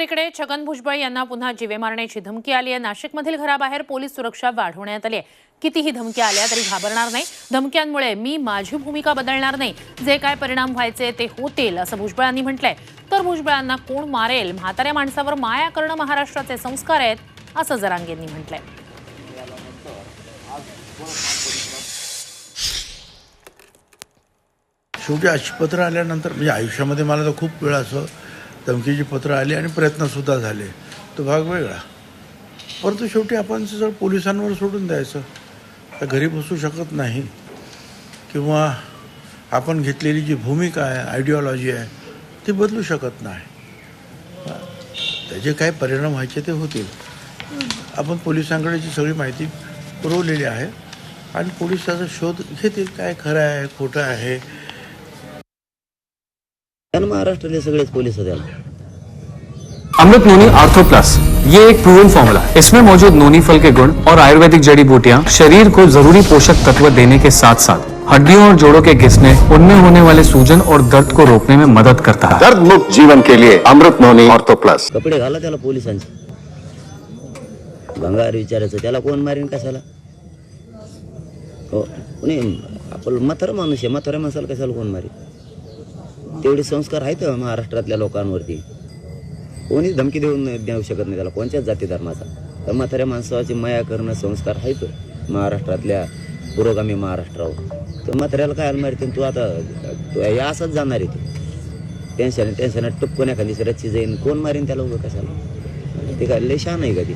इकडे छगन भुजबळ यांना पुन्हा जीवे मारण्याची धमकी आली आहे. नाशिकमधील घराबाहेर पोलीस सुरक्षा वाढवण्यात आली आहे. कितीही धमक्या आल्या तरी घाबरणार नाही. धमक्यांमुळे मी माझी भूमिका बदलणार नाही. जे काय परिणाम व्हायचे ते होतील असं भुजबळांनी म्हटलंय. तर भुजबळांना कोण मारेल? म्हाताऱ्या माणसावर माया करणं महाराष्ट्राचे संस्कार आहेत असं जरांगेंनी म्हटलंय. शेवटी अशी आल्यानंतर म्हणजे आयुष्यामध्ये मला तर खूप वेळा असं धमकीची पत्र आली आणि प्रयत्नसुद्धा झाले. तो भाग वेगळा. परंतु शेवटी आपण जर पोलिसांवर सोडून द्यायचं तर घरी बसू शकत नाही. किंवा आपण घेतलेली जी भूमिका आहे आयडिओलॉजी आहे ती बदलू शकत नाही. त्याचे काय परिणाम व्हायचे ते होतील. आपण पोलिसांकडे जी सगळी माहिती पुरवलेली आहे आणि पोलीस त्याचा शोध घेतील काय खरं आहे खोटं आहे महाराष्ट्रातले सगळेच पोलीस होते अमृत नोनी आर्थो प्लस ये एक प्रूवन फॉर्मूला इसमें मौजूद नोनी फल के गुण और आयुर्वेदिक जड़ी बूटियां शरीर को जरूरी पोषक तत्व देने के साथ साथ हड्डियों और जोड़ों के घिसने उनमें होने वाले सूजन और दर्द को रोकने में मदद करता है। दर्द मुक्त जीवन के लिए अमृत नोनी ऑर्थो प्लस कपडे घाला त्याला पोलिसांचे. भंगार विचारायचं त्याला कोण मारीन कशाला? हो कोणी आपण म्हातारा माणूस आहे म्हाताऱ्या माणसाला कशाला कोण मारी तेवढे संस्कार आहेत महाराष्ट्रातल्या लोकांवरती. कोणीच धमकी देऊन देऊ शकत नाही त्याला. कोणत्याच जाती धर्माचा. तर म्हाताऱ्या माणसाची माया करणं संस्कार आहेत महाराष्ट्रातल्या पुरोगामी महाराष्ट्रावर. तर म्हाताऱ्याला काय मारते तू आता तू या असंच जाणार आहे तू. टेन्शन टेन्शन टपकून एखादी रच्ची जाईन कोण मारीन त्याला उभं कशाला? ते काय लय शान आहे का ती?